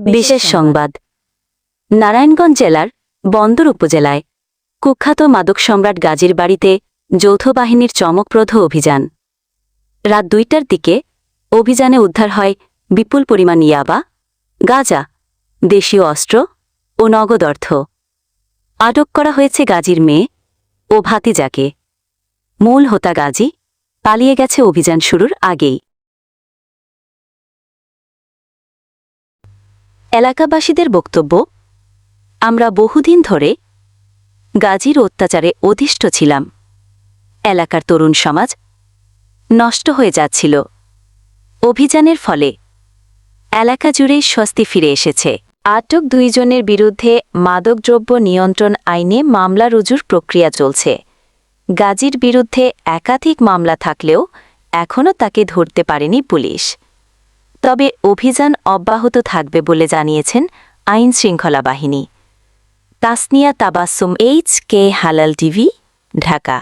বিশেষ সংবাদ। নারায়ণগঞ্জ জেলার বন্দর উপজেলায় কুখ্যাত মাদক সম্রাট গাজীর বাড়িতে যৌথ বাহিনীর চমকপ্রদ অভিযান। রাত দুইটার দিকে অভিযানে উদ্ধার হয় বিপুল পরিমাণ ইয়াবা, গাজা, দেশীয় অস্ত্র ও নগদ অর্থ। আটক করা হয়েছে গাজীর মেয়ে ও ভাতিজাকে। মূল হোতা গাজী পালিয়ে গেছে অভিযান শুরুর আগেই। এলাকাবাসীদের বক্তব্য, আমরা বহুদিন ধরে গাজীর অত্যাচারে অধিষ্ঠ ছিলাম। এলাকার তরুণ সমাজ নষ্ট হয়ে যাচ্ছিল। অভিযানের ফলে এলাকা জুড়েই স্বস্তি ফিরে এসেছে। আটক দুইজনের বিরুদ্ধে মাদকদ্রব্য নিয়ন্ত্রণ আইনে মামলা রুজুর প্রক্রিয়া চলছে। গাজীর বিরুদ্ধে একাধিক মামলা থাকলেও এখনও তাকে ধরতে পারেনি পুলিশ। তবে অভিযান অব্যাহত থাকবে বলে জানিয়েছেন আইন শৃঙ্খলা বাহিনী। তাসনিয়া তাবাসুম এইচ কে হালাল টিভি, ঢাকা।